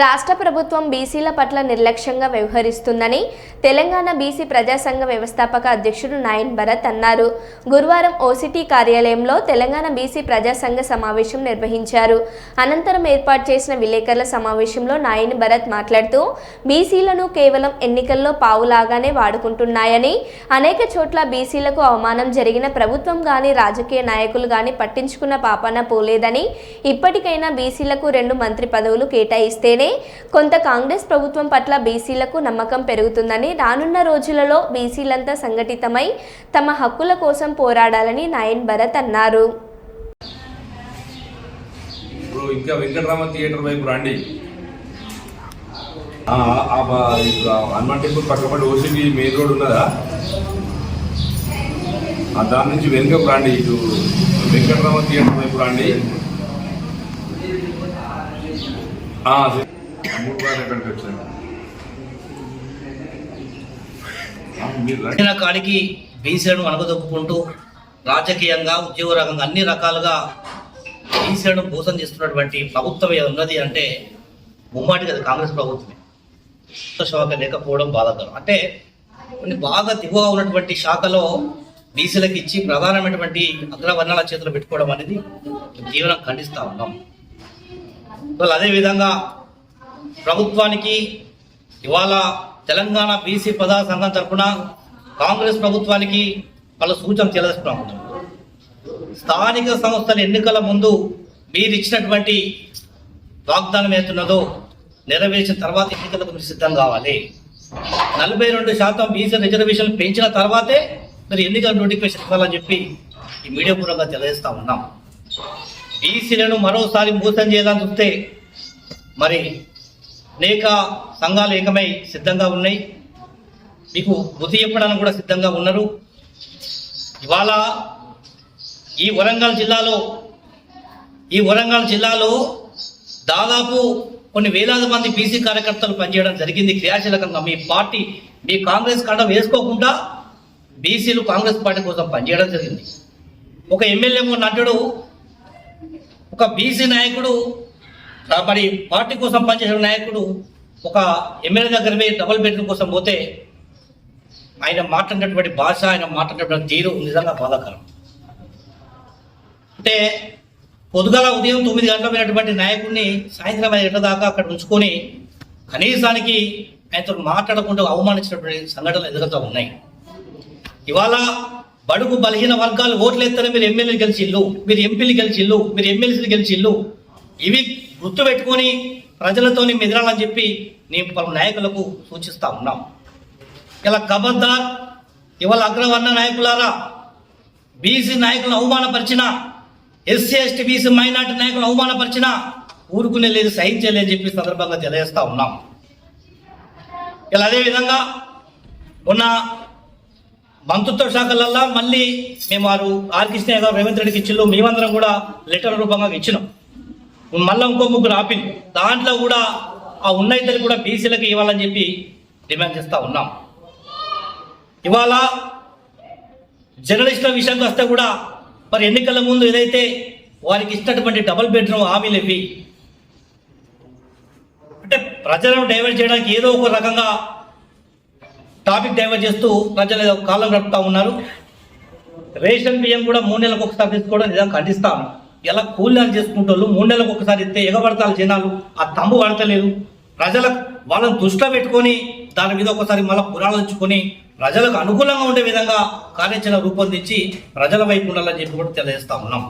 రాష్ట్ర ప్రభుత్వం బీసీల పట్ల నిర్లక్ష్యంగా వ్యవహరిస్తుందని తెలంగాణ బీసీ ప్రజాసంఘ వ్యవస్థాపక అధ్యక్షుడు నాయన్ భరత్ అన్నారు. గురువారం ఓసిటీ కార్యాలయంలో తెలంగాణ బీసీ ప్రజాసంఘ సమావేశం నిర్వహించారు. అనంతరం ఏర్పాటు చేసిన విలేకరుల సమావేశంలో నాయన్ భరత్ మాట్లాడుతూ బీసీలను కేవలం ఎన్నికల్లో పావులాగానే వాడుకుంటున్నాయని అనేక చోట్ల బీసీలకు అవమానం జరిగిన ప్రభుత్వం గాని రాజకీయ నాయకులు గాని పట్టించుకున్న పాపాన పోలేదని ఇప్పటికైనా బీసీలకు రెండు మంత్రి పదవులు కేటాయిస్తేనే కొంత కాంగ్రెస్ ప్రభుత్వం పట్ల బీసీలకు నమ్మకం పెరుగుతుందని రానున్న రోజులలో బీసీలంతా సంఘటితమై తమ హక్కుల కోసం పోరాడాలని నాయన్ భరత్ అన్నారు. ఇప్పుడు ఇంకా వెంకటరామ థియేటర్ వైపు రండి. ఇప్పుడు హనుమాన్ టెంపుల్ పక్కపడి మెయిన్ రోడ్ ఉన్నదా? దాని నుంచి వెనుకకు రండి ఇటు. వెంకటరామ థియేటర్ వైపు రండి. ఆ, వచ్చిన కాడికి బీసీలను అనగదొక్కుంటూ రాజకీయంగా ఉద్యోగ రంగంగా అన్ని రకాలుగా బీసీలను మోసం చేస్తున్నటువంటి ప్రభుత్వం ఏది ఉన్నది అంటే ముమ్మాటికి అది కాంగ్రెస్ ప్రభుత్వమే. శాఖ లేకపోవడం బాధాకరం. అంటే కొన్ని బాగా దిగువ ఉన్నటువంటి శాఖలో బీసీలకు ఇచ్చి ప్రధానమైనటువంటి అగ్రవర్ణాల చేతులు పెట్టుకోవడం అనేది తీవ్రంగా ఖండిస్తూ ఉన్నాం. వాళ్ళు అదేవిధంగా ప్రభుత్వానికి ఇవాళ తెలంగాణ బీసీ ప్రజా సంఘం తరఫున కాంగ్రెస్ ప్రభుత్వానికి వాళ్ళ సూచన తెలియజేస్తున్నాం. స్థానిక సంస్థల ఎన్నికల ముందు మీరు ఇచ్చినటువంటి వాగ్దానం ఏతున్నదో నెరవేర్చిన తర్వాత ఎన్నికలకు మీరు సిద్ధం కావాలి. నలభై రెండు శాతం బీసీ రిజర్వేషన్లు పెంచిన తర్వాతే మీరు ఎన్నికల నోటిఫికేషన్ ఇవ్వాలని చెప్పి ఈ మీడియా పూర్వకంగా తెలియజేస్తా ఉన్నాం. బీసీలను మరోసారి మోసం చేయాలని చూస్తే మరి అనేక సంఘాలు ఏకమై సిద్ధంగా ఉన్నాయి. మీకు బుద్ధి చెప్పడానికి కూడా సిద్ధంగా ఉన్నారు. ఇవాళ ఈ వరంగల్ జిల్లాలో ఈ వరంగల్ జిల్లాలో దాదాపు కొన్ని వేలాది మంది బీసీ కార్యకర్తలు పనిచేయడం జరిగింది. క్రియాశీలకంగా మీ పార్టీ మీ కాంగ్రెస్ కండ వేసుకోకుండా బీసీలు కాంగ్రెస్ పార్టీ కోసం పనిచేయడం జరిగింది. ఒక ఎమ్మెల్యే నటుడు ఒక బీసీ నాయకుడు మరి పార్టీ కోసం పనిచేసిన నాయకుడు ఒక ఎమ్మెల్యే దగ్గర పోయి డబుల్ బెడ్రూమ్ కోసం పోతే ఆయన మాట్లాడినటువంటి భాష ఆయన మాట్లాడినటువంటి తీరు నిజంగా బాధాకరం. అంటే పొద్దుగల ఉదయం తొమ్మిది గంటల నాయకుడిని సాయంత్రం ఐదు గంటల దాకా అక్కడ ఉంచుకొని కనీసానికి ఆయనతో మాట్లాడకుండా అవమానించినటువంటి సంఘటనలు ఎదురుతూ ఉన్నాయి. ఇవాళ బడుగు బలహీన వర్గాలు ఓట్లు ఎత్తనే మీరు ఎమ్మెల్యేలు గెలిచిల్లు మీరు ఎంపీలు గెలిచిల్లు మీరు ఎమ్మెల్సీలు గెలిచిల్లు ఇవి గుర్తు పెట్టుకొని ప్రజలతోని మెదలాలని చెప్పి నేను పలు నాయకులకు సూచిస్తా ఉన్నాం. ఇలా కబద్దార్ ఇవాళ అగ్రవర్ణ నాయకులారా బీసీ నాయకులను అవమానపరిచిన ఎస్సీ ఎస్టీ బీసీ మైనార్టీ నాయకులను అవమానపరిచిన ఊరుకునే లేదు సహించలేని చెప్పి సందర్భంగా తెలియజేస్తా ఉన్నాం. ఇలా అదేవిధంగా ఉన్న మంత్రిత్వ శాఖలల్లా మళ్ళీ మేము వారు ఆర్ కృష్ణ గారు రేవంత్ రెడ్డికి ఇచ్చిళ్ళు మేమందరం కూడా లెటర్ రూపంగా ఇచ్చినాం. మళ్ళీ ఇంకో ముగ్గురు ఆపింది దాంట్లో కూడా ఆ ఉన్న ఇద్దరు కూడా బీసీలకు ఇవ్వాలని చెప్పి డిమాండ్ చేస్తూ ఉన్నాం. ఇవాళ జర్నలిస్టుల విషయానికి వస్తే కూడా మరి ఎన్నికల ముందు ఏదైతే వారికి ఇచ్చినటువంటి డబుల్ బెడ్రూమ్ హామీలు ఇవి అంటే ప్రజలను డైవర్ట్ చేయడానికి ఏదో ఒక రకంగా టాపిక్ డైవర్ట్ చేస్తూ ప్రజలు ఏదో కాలం గడుపుతూ ఉన్నారు. రేషన్ బియ్యం కూడా మూడు నెలలకు ఒకసారి తీసుకోవడం నిజంగా ఖండిస్తాము ఎలా కూలీలు చేసుకుంటోళ్ళు మూడు నెలలకు ఒకసారి ఇస్తే ఎగబడతారు జనాలు. ఆ తమ్ము పడతలేదు ప్రజలకు వాళ్ళని దృష్టిలో పెట్టుకొని దాని మీద ఒకసారి మళ్ళీ పురాణించుకొని ప్రజలకు అనుకూలంగా ఉండే విధంగా కార్యాచరణ రూపొందించి ప్రజల వైపు ఉండాలని చెప్పి కూడా తెలియజేస్తా ఉన్నాం.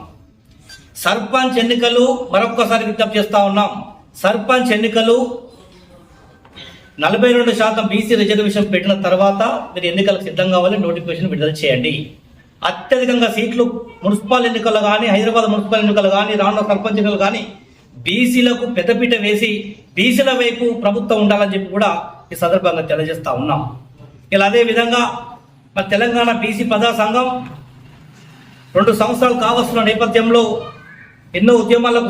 సర్పంచ్ ఎన్నికలు మరొక్కసారి విజ్ఞప్తి చేస్తా ఉన్నాం. సర్పంచ్ ఎన్నికలు నలభై రెండు శాతం బీసీ రిజర్వేషన్ పెట్టిన తర్వాత మీరు ఎన్నికలకు సిద్ధం కావాలి నోటిఫికేషన్ విడుదల చేయండి. అత్యధికంగా సీట్లు మున్సిపల్ ఎన్నికలు కానీ హైదరాబాద్ మున్సిపల్ ఎన్నికలు కానీ రానున్న సర్పంచ్ ఎన్నికలు కానీ బీసీలకు పెద్దపీట వేసి బీసీల వైపు ప్రభుత్వం ఉండాలని చెప్పి కూడా ఈ సందర్భంగా తెలియజేస్తా ఉన్నాం. ఇలా అదే విధంగా మా తెలంగాణ బీసీ ప్రజా సంఘం రెండు సంవత్సరాలు కావస్తున్న నేపథ్యంలో ఎన్నో ఉద్యమాలకు